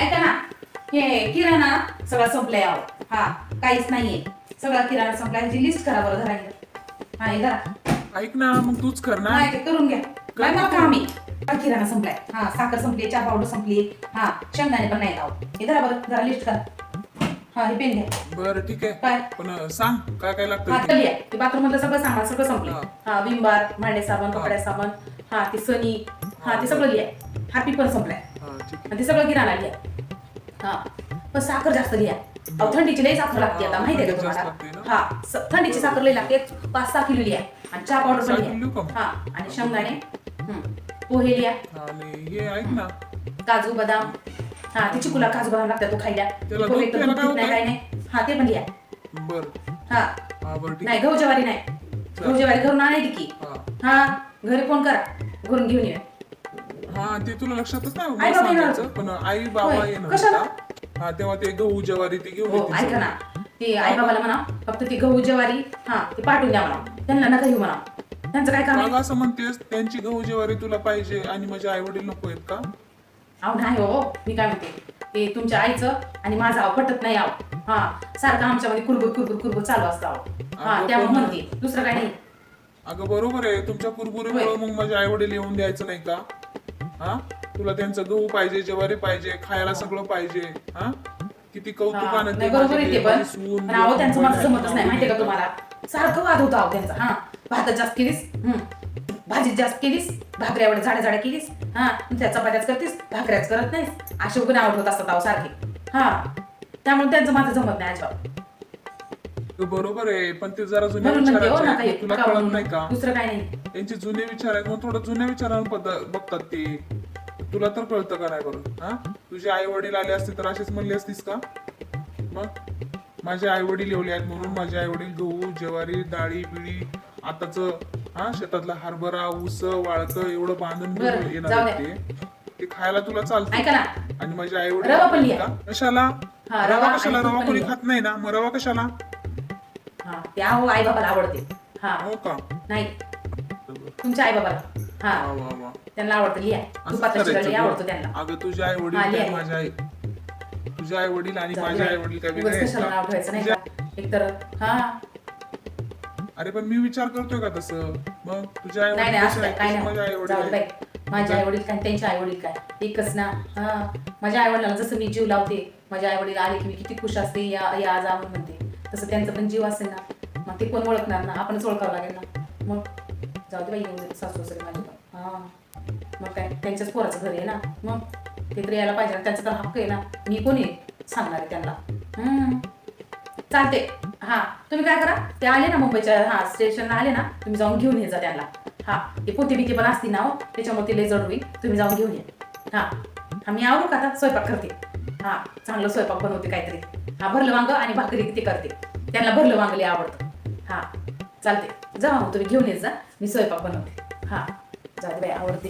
ऐका ना. हे किराणा सगळा संपलाय आहो हा काहीच नाहीये. सगळा किराणा संपलाय. ह्याची लिस्ट करा बरं धरा हा हे धरा. ऐक ना मग तूच कर ना. नाही ते करून घ्या. काय मला काम आहे. हा, किराणा संपलाय. हा साखर संपली चहा पावडर संपली. हा शेंगदाणे पण नाही आहो हे धरा बरं जरा लिस्ट करा. हा हे पेन घ्या. बरं ठीक आहे. काय? पण अं, सांग काय काय हा लागतं ते? बाथरूम मधलं सगळं सामान सगळं संपलं हा. हा विंबार भांडे साबण कपड्या साबण. हा ते सनी. हा ते सगळं लिहा. हॅपी पण संपलाय. आणि ते सगळं किराणा लिहा हा. पण साखर जास्त अहो थंडीची लई साखर लागते आता हा, माहितीये का तुम्हाला? हा. स- थंडीची साखर लई लागते. पाच सहा किलो लिहा आणि चहा पावडर पण लिहू? हा. आणि शेंगदाणे. हम्म, पोहे लिहा आणि हे ऐक ना. काजू बदाम. हा ते चिकुला काजू बदाम लागतात तो खायला. त्याला पोहे दूध तर दूध पीत नाही? काय नाही. हा ते पण लिहा बर. हा. हा बरं ठीक नाही आहे गहू ज्वारी नाही गहू ज्वारी घरून आणायची की. हा. हा. घरी फोन करा. घरून घेऊन ये. हा ते तुला लक्षातच नाही? सांगायचं पण आई बाबा होय. येणार कशाला? होता. हा तेव्हा ते गहू ज्वारी ते घेऊन हो ऐका. ना. ते आई बाबाला म्हणा फक्त ती गहू ज्वारी हा ते पाठवून द्या म्हणा. त्यांना नका घेऊ म्हणा. त्यांचं काय काम आहे? मग असं म्हणतेस त्यांची गहू ज्वारी तुला पाहिजे आणि माझे आई वडील नको आहेत का? अहो नाही हो मी काय म्हणते? ते तुमच्या आईचं आणि माझं आव पटत नाही आहो हा सारखं आमच्यामध्ये कुरबुर कुरबुर कुरबुर चालू असतं आहो हा अगं त्यामुळे पण- म्हणते दुसरं काय नाही. अगं बरोबर आहे. तुमच्या कुरबुरीमुळे. मग माझे आई वडील येऊन द्यायचं नाही का? हा? तुला त्यांचं गहू पाहिजे ज्वारी पाहिजे खायला सगळं पाहिजे हा? किती हा, कौतुकानं नाही बरोबर आहे ते पण. माझी सून, पण अहो त्यांचं माझं माझी जमतच नाही माहितीये का तुम्हाला? सारखं वाद होतं अहो त्यांचा हा? भातात जास्त केलीस हम्म. भाजीत जास्त केलीस भाकऱ्या एवढ्या झाड्या झाड्या केलीस हा? त्या चपात्याच करतीस भाकऱ्याच करत नाहीस. असे उगून आवड होत असतात अहो सारखे हा? त्यामुळे त्यांचं माझं जमत नाही अजिबात. ते बरोबर आहे पण ते जरा जुन्या म्हणून म्हणते हो विचाराचे. हे तुला का कळत. नाही का? दुसरं काय नाही. त्यांचे जुने विचार आहेत मग थोडं जुन्या पद- बघतात ते. तुला तर कळतं का नाही करून हा? तुझे आई वडील आले असते तर असेच म्हणले असतीस का? मग? माझे आई वडील एवढे आहेत म्हणून माझे आई वडील गहू ज्वारी डाळी बिळी आताच हा शेतातला हरभरा ऊस वाळक एवढं बांधून बरं, येणार जाऊ आहेत ते. ते खायला तुला चालतं. ऐका ना. आणि माझे आई रवा पण वडील लिहा. कशाला? हा, रवा रवा कशाला? आणि रवा कोणी. खात नाही ना? मग रवा कशाला? हा ते अहो आई बाबाला आवडते. हा. हो का? नाही. तुमच्या आई बाबाला हा. वा वा वा. त्यांना आवडतं. लिहा. असंच तुपाचा शिरा करायचं गं. आवडतो त्यांना. अगं तुझे आई वडील हा, काय लिहा. माझे आई. तुझे आई वडील आणि जाऊ माझे आई बाई. वडील काय उगाच वेगळे आहेत कशाला नाव का? ठेवायचं नाही तुझ्या- का? एकतर हा. अरे पण मी विचार करतोय का तसं? मग तुझे आई नाही वडील नाही कसे असं काय आहेत? काय तसे माझे आई नाही. वडील दे बाई. आहेत. माझे आई वडील काय त्यांचे आई वडील काय? एकच ना. हा. माझ्या आई वडिलांना जसं मी जीव लावते माझ्या आई वडील आले की मी किती खुश असते या या जा म्हणून म्हणते. तसं त्यांचा पण जीव असेल ना. मग ते कोण ओळखणार ना? आपणच ओळखावं लागेल ना. मग जाऊ दे बाई येऊन सासू सासरे माझे पण. हा. मग काय त्यांच्याच पोराचं घर आहे ना. मग ते तर यायला पाहिजे ना. त्यांचा तर हक्क आहे ना. मी कोण आहे? सांगणार आहे त्यांना. हम्म. चालते हा. तुम्ही काय करा? ते आले ना मुंबईच्या हा स्टेशनला आले ना तुम्ही जाऊन घेऊन ये जा त्यांना. हा. ते पोती बिती पण असतील ना हो. त्याच्यामुळे ते लय जड होईल. तुम्ही जाऊन घेऊन ये. हा. हा मी आवडू का आता? स्वयंपाक करते. हा. चांगलं स्वयंपाक बनवते काहीतरी. हा भरलं वांग आणि भाकरी ते करते. त्यांना भरलं वांगले आवडतं. हा चालते जा मग तुम्ही घेऊन येत जा. मी स्वयंपाक बनवते. हा जाऊ दे बाई आवडते.